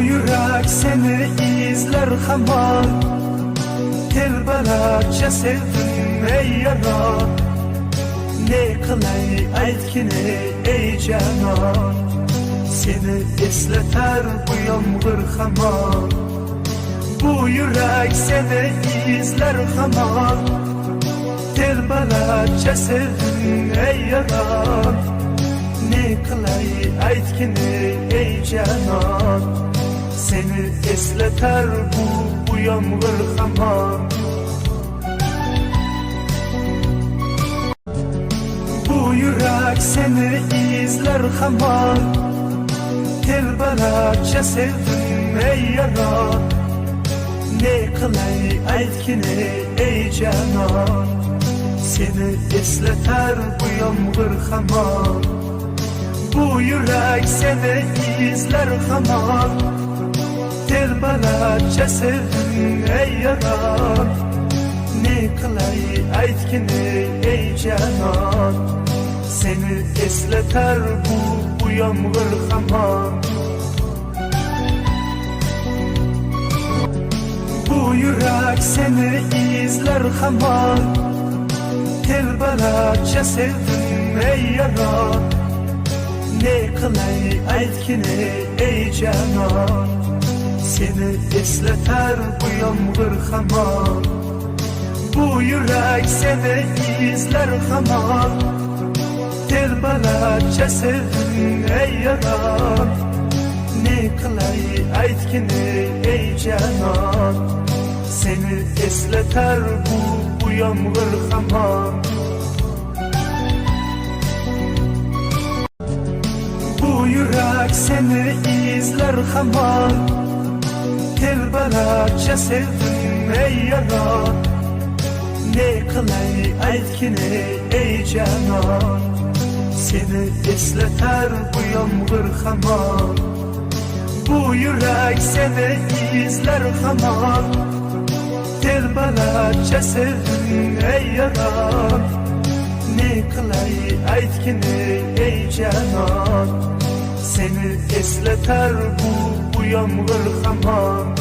Bu yürek seni izler hamar Telbalarca sevdim ey yaran Ne kılay aytkini ey canan Seni esleter bu yağmur hamar Bu yürek seni izler hamar Telbalarca sevdim ey yaran Ne kılay aytkini ey canan Seni esleter bu, bu yağmur hamam Bu yürek seni izler hamam Telbalarca sevdim ey yaran Ne kılay aytkini ey canan Seni esleter bu yağmur hamam Bu yürek seni izler hamam Telbalarca sevdim ey yaran Ne kılay aytkini ey canan. Seni esleter bu, bu yağmur hamam Bu yürek seni izler hamam Telbalarca sevdim ey yaran Ne kılay aytkini ey canan. Seni esleter bu yağmur hamam Bu yürek seni izler hamam Telbalarca sevdim ey yaran Ne kılay aytkini ey canan. Seni esleter bu, bu yağmur hamam yürek seni izler hamam Telbalarca sevdim ey yaran Ne kılay aytkini ey canan Seni esleter bu yağmur hamam Bu yürek seni izler hamam Telbalarca sevdim ey yaran Ne kılay aytkini ey canan Seni esleter bu, bu yağmur hamam